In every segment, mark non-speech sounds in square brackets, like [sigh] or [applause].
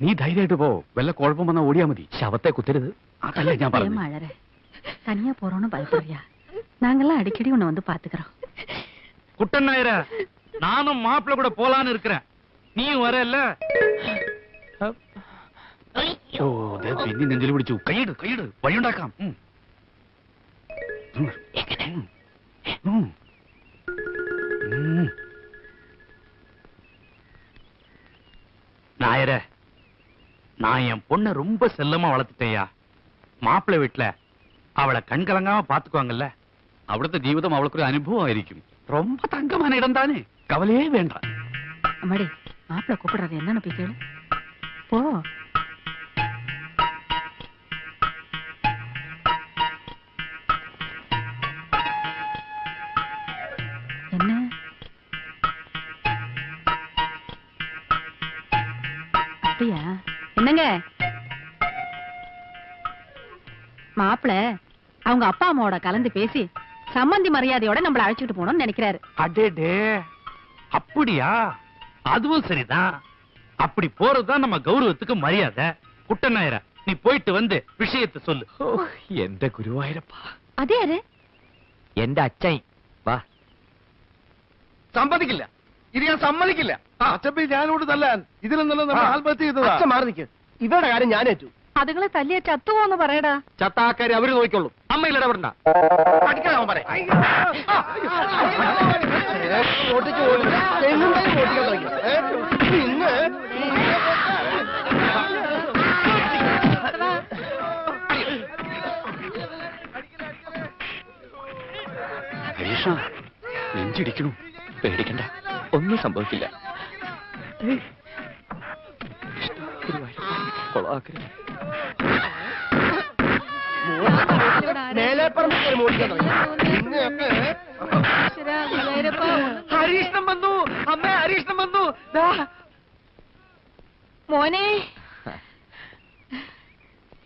നീ ധൈര്യമായിട്ട് പോ വല്ല കുഴപ്പം വന്നാ ഓടിയാ മതി ശവത്തെ குத்துறது അതല്ലേ ഞാൻ പറഞ്ഞു மழற தனியா போறோம்னு பயப்படுறியா நாங்கெல்லாம் அடிக்கடி உன்னை வந்து பாத்துக்கிறோம் குட்டன் நாயர நானும் மாப்பிள்ள கூட போலான்னு இருக்கிறேன் நீயும் வரல ഓ ദേ പിന്നെ നെഞ്ചിൽ പിടിച്ചു കൈയിട് കൈയിട് വഴിയുണ്ടാക്കാം ഉം. ഉം. ഉം. ഉം. நாயர நான் என் பொண்ணை ரொம்ப செல்லமா வளர்த்துட்டேயா மாப்பிள்ளை வீட்டுல அவளை கண்கலங்காம பாத்துக்குவாங்கல்ல அவளது ஜீவிதம் அவளுக்கு ஒரு அனுபவம் അനുഭവമായിരിക്കും ரொம்ப தங்கமான இடம் தானே. கவலையே வேண்டாம். மாப்பிள்ள கூப்பிடுறாரு என்னன்னு போய் கேளு. போ. என்னங்க மாப்பிள அவங்க அப்பா அம்மாவோட கலந்து பேசி சம்மந்தி மரியாதையோட நம்மள அழைச்சிட்டு போகணும்னு நினைக்கிறாரு அடேடே அப்படியா அதுவும் சரிதான் அப்படி போறதுதான் நம்ம கௌரவத்துக்கு மரியாதை குட்டன் நாயர நீ போயிட்டு வந்து விஷயத்தை சொல்லு എന്റെ ഗുരുവായൂരപ്പ அதே யாரு എന്റെ അച്ഛൻ വാ സമ്മതിക്കില്ല ഇത് ഞാൻ സമ്മതിക്കില്ല അച്ചപ്പി ഞാനോട് തല്ലാൻ ഇതിലെന്നല്ല നമ്മൾ ആത്മഹത്യ ചെയ്തതാ അച്ഛൻ മാറി നിൽക്ക് ഇവരുടെ കാര്യം ഞാൻ ഏറ്റു അതുങ്ങളെ തല്ലിയ ചത്തുപോന്ന് പറയടാ ചത്താക്കാരി അവർ നോക്കിക്കൊള്ളൂ അമ്മയിൽ ഇടപെടണ്ട പറയാം പോലും ഓട്ടിക്കാൻ തുടങ്ങി ഹരീഷ നെഞ്ചിടിക്കണു പേടിക്കണ്ട ഒന്നും സംഭവിക്കില്ല ഹരീഷ്ണം വന്നു. അമ്മ ഹരീഷ്ണം വന്നു. മോനെ.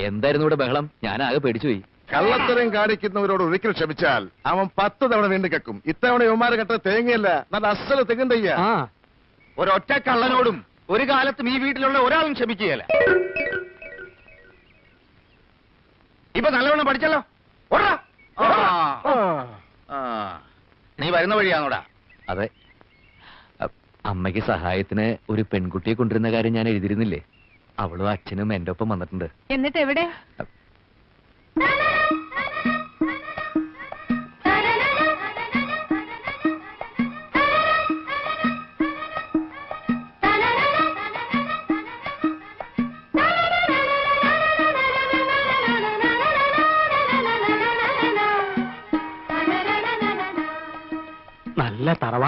എന്തായിരുന്നു ഇവിടെ ബഹളം? ഞാൻ ആകെ പേടിച്ചു പോയി കള്ളത്തരം കാണിക്കുന്നവരോട് ഒരിക്കൽ ക്ഷമിച്ചാൽ അവൻ പത്ത് തവണ വീണ്ടും കക്കും ഇത്തവണ യുവമാരെ കെട്ട തേങ്ങയല്ല. നല്ല അസല തെങ്ങുണ്ടയ്യ തയ്യാ. ഒരൊറ്റ കള്ളനോടും ഒരു കാലത്തും ഈ വീട്ടിലുള്ള ഒരാളും ക്ഷമിക്കുകയല്ല. ഇപ്പൊ നല്ലവണ്ണം പഠിച്ചല്ലോ. നീ വരുന്ന വഴിയാണോടാ? അതെ. അമ്മയ്ക്ക് സഹായത്തിന് ഒരു പെൺകുട്ടിയെ കൊണ്ടിരുന്ന കാര്യം ഞാൻ എഴുതിയിരുന്നില്ലേ? അവളും അച്ഛനും എന്റെ ഒപ്പം വന്നിട്ടുണ്ട്. എന്നിട്ട് എവിടെ?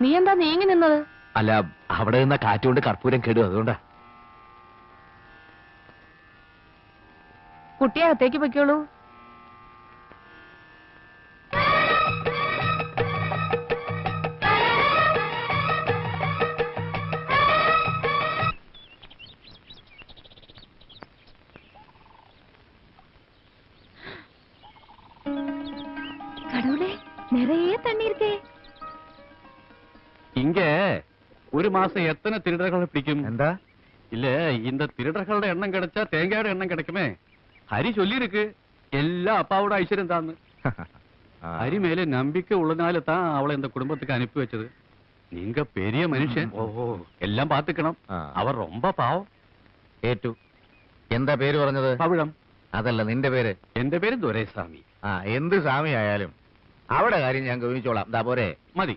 നീ എന്താ നീങ്ങി നിന്നത് അല്ല അവിടെ നിന്ന കാറ്റുകൊണ്ട് കർപ്പൂരം കേടും അതുകൊണ്ടാ കുട്ടിയെ അകത്തേക്ക് പൊയ്ക്കോളൂ கடவுளே நிறைய தண்ணி இருக்கே இங்க ஒரு மாசம் எத்தனை திருடர்களை பிடிக்கும் എന്താ இல்ல இந்த திருடர்களோட எண்ணம் கிடைச்சா தேங்காயோட எண்ணம் கிடைக்குமே ஹரி சொல்லியிருக்கு எல்லா அப்பாவோட ஐஸ்வர்யம் தான்னு ஹரி மேல நம்பிக்கை உள்ளனால தான் அவளை இந்த குடும்பத்துக்கு அனுப்பி வச்சது நீங்க பெரிய மனுஷன் எல்லாம் பாத்துக்கணும் ആ. அவர் ரொம்ப பாவம் ഏറ്റു എന്താ പേര് പറഞ്ഞത് പവിഴം അതല്ല നിന്റെ പേര് എന്റെ പേര് ദുരൈസ്വാമി ആ എന്ത് സ്വാമി ആയാലും അവിടെ കാര്യം ഞാൻ ഗവനിച്ചോളാം എന്താ പോരെ മതി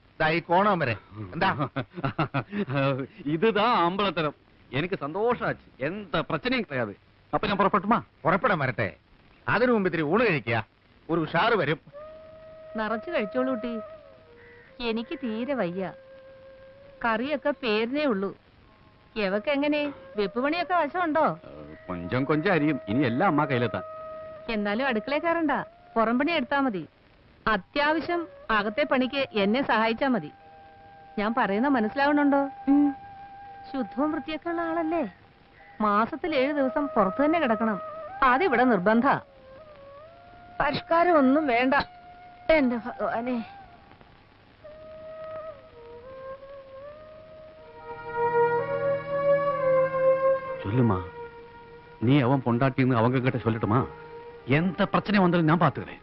ഈ കോണം വരെ എന്താ இதுதான் ஆம்பளத்தனம் எனக்கு சந்தோஷாச்சு எந்த பிரச்சனையும் கிடையாது அப்ப ഞാൻ പുറപ്പെട്ടുമാ പുറപ്പെടാൻ വരട്ടെ അതിനു മുമ്പ് ഇത്തിരി ഊണ് കഴിക്കുക ഒരു ഉഷാറ് വരും നിറച്ചു കഴിച്ചോളൂ കുട്ടി എനിക്ക് തീരെ വയ്യ കറിയൊക്കെ പേരിനേ ഉള്ളൂ എവക്ക് എങ്ങനെ വെപ്പ് പണിയൊക്കെ വശമുണ്ടോ കൊഞ്ചം കൊഞ്ചം അരിയും ഇനി എല്ലാം അമ്മ കയ്യിലെത്താൻ എന്നാലും അടുക്കളയിൽ കയറണ്ട പുറം പണി എടുത്താ മതി അത്യാവശ്യം അകത്തെ പണിക്ക് എന്നെ സഹായിച്ചാ മതി ഞാൻ പറയുന്ന മനസ്സിലാവണുണ്ടോ ശുദ്ധവും വൃത്തിയൊക്കെ ഉള്ള ആളല്ലേ മാസത്തിൽ ഏഴു ദിവസം പുറത്തു തന്നെ കിടക്കണം അതിവിടെ നിർബന്ധ പരിഷ്കാരം ഒന്നും വേണ്ട എന്റെ ഭഗവാനെ சொல்லுமா நீ அவன் பொண்டாட்டின்னு அவங்க கிட்ட சொல்லட்டுமா எந்த பிரச்சனை வந்தாலும் நான் பாத்துக்கிறேன்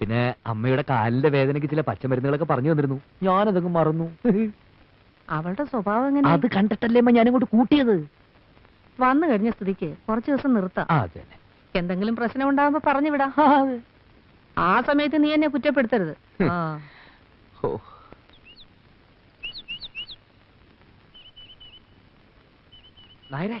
പിന്നെ അമ്മയുടെ കാലിന്റെ വേദനയ്ക്ക് ചില പച്ചമരുന്നുകളൊക്കെ പറഞ്ഞു തന്നിരുന്നു. ഞാനതങ്ങ് മറന്നു. അവളുടെ സ്വഭാവം എങ്ങനെ? അത് കണ്ടിട്ടല്ലേ അമ്മ ഞാനിങ്ങോട്ട് കൂട്ടിയത്? വന്നു കഴിഞ്ഞ സ്ഥിതിക്ക് കുറച്ചു ദിവസം നിർത്താം. എന്തെങ്കിലും പ്രശ്നം ഉണ്ടാകുമ്പോ പറഞ്ഞു വിടാം. ആ സമയത്ത് നീ എന്നെ കുറ്റപ്പെടുത്തരുത്. നായരെ.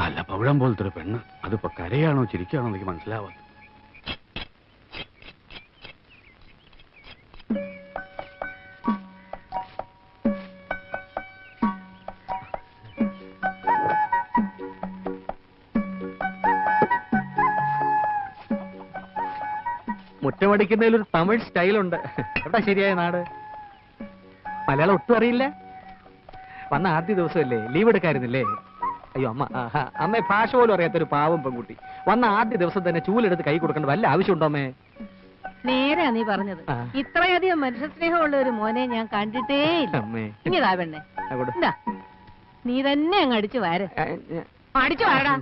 നല്ല പവിഴം പോലത്തെ ഒരു പെണ്ണ്. അതിപ്പോ കരയാണോ ചിരിക്കാണോ എനിക്ക് മനസ്സിലാവാ. മുറ്റമടിക്കുന്നതിൽ ഒരു തമിഴ് സ്റ്റൈലുണ്ട്. എവിടെ ശരിയായ നാട്? മലയാളം ഒട്ടും അറിയില്ല. വന്ന ആദ്യ ദിവസമല്ലേ? ലീവ് എടുക്കായിരുന്നില്ലേ? അയ്യോ അമ്മ അമ്മ ഭാഷ പോലും അറിയാത്തൊരു പാവം പെൺകുട്ടി. വന്ന ആദ്യ ദിവസം തന്നെ ചൂലെടുത്ത് കൈ കൊടുക്കേണ്ട വല്ല ആവശ്യമുണ്ടോ അമ്മേ? നേരാ നീ പറഞ്ഞത്. ഇത്രയധികം മനുഷ്യ സ്നേഹമുള്ള ഒരു മോനെ ഞാൻ കണ്ടിട്ടേ ഇനിതാ പെണ്ണെ. നീ തന്നെ അങ്ങ് അടിച്ചു വാര. അടിച്ചു വാരടാ.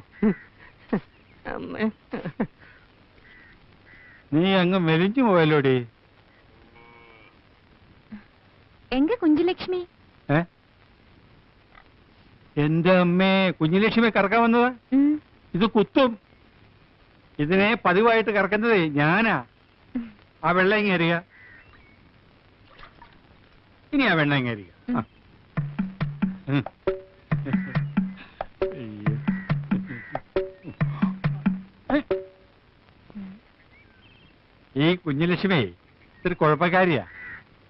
നീ അങ്ങ് മെലിഞ്ഞു പോയല്ലോടി? എങ്ക കുഞ്ചുലക്ഷ്മി? ഏ? എന്റെ അമ്മേ കുഞ്ഞുലക്ഷ്മി കറക്കാൻ വന്നത്? ഇത് കുത്തും. ഇതിനെ പതിവായിട്ട് കറക്കുന്നത് ഞാനാ. ആ വെള്ളം ഇങ്ങ് എറിയ ഇനി ആ വെള്ളം ഇങ്ങ് എറിയ ആ. ഉം. അയ്യോ. ഈ കുഞ്ഞുലക്ഷ്മി ഇത്തിരി കുഴപ്പക്കാരിയാ.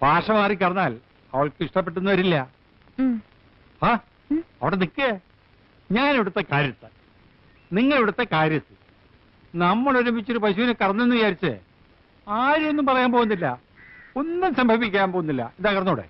ഭാഷ മാറി കടന്നാൽ അവൾക്ക് ഇഷ്ടപ്പെട്ടെന്ന് വരില്ല. ആ. അവിടെ നിൽക്കേ. ഞാൻ ഇവിടുത്തെ കാര്യത്ത് നിങ്ങൾ ഇവിടുത്തെ കാര്യത്ത് നമ്മൾ ഒരുമിച്ചൊരു പശുവിനെ കറന്നെന്ന് വിചാരിച്ച്. ആരും ഒന്നും പറയാൻ പോകുന്നില്ല. ഒന്നും സംഭവിക്കാൻ പോകുന്നില്ല. ഇതാ കറന്നൂടെ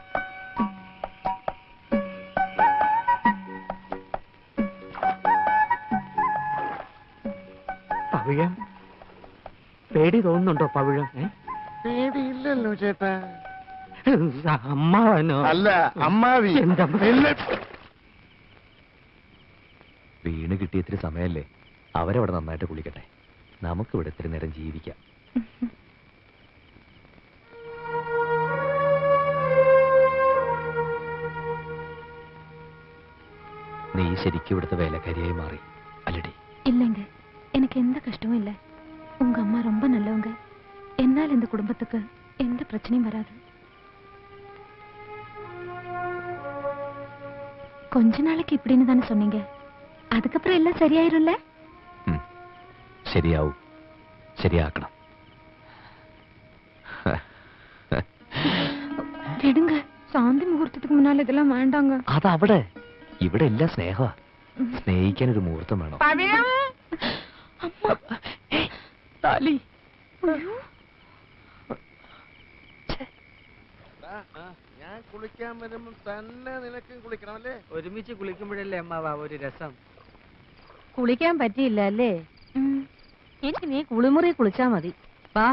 പേടി തോന്നുന്നുണ്ടോ പവിഴം? പേടിയില്ലല്ലോ ചേട്ടാ. അമ്മാവനോ? അല്ല അമ്മാവി. എന്താ. വീണ് കിട്ടിയ ഇത്തിരി സമയല്ലേ? അവരവിടെ നന്നായിട്ട് കുളിക്കട്ടെ. നമുക്ക് ഇവിടെ ഇത്തിരി നേരം ജീവിക്കാം. നീ ശരിക്കും ഇവിടുത്തെ വേലക്കാരിയായി മാറി. குடும்பத்துக்கு எந்த பிரச்சனையும் வராது கொஞ்ச நாளைக்கு இப்படின்னு தானே சொன்னீங்க அதுக்கப்புறம் எல்லாம் சரியாயிரும்ல ഉം. ശരിയാവും ശരിയാക്കണം விடுங்க [laughs] சாந்தி முகூர்த்தத்துக்கு முன்னால இதெல்லாம் வேண்டாங்க അതവിടെ ഇവിടെ എല്ലാം സ്നേഹമാ സ്നേഹിക്കാൻ ഒരു മുഹൂർത്തം വേണം പവിഴം താലി ഞാൻ കുളിക്കാൻ വരുമ്പോ തന്നെ നിനക്കും കുളിക്കണം അല്ലേ? ഒരുമിച്ച് കുളിക്കുമ്പോഴല്ലേ അമ്മാവാ ഒരു രസം. കുളിക്കാൻ പറ്റിയില്ല അല്ലേ? എനിക്ക് നീ കുളിമുറി കുളിച്ചാ മതി. വാ.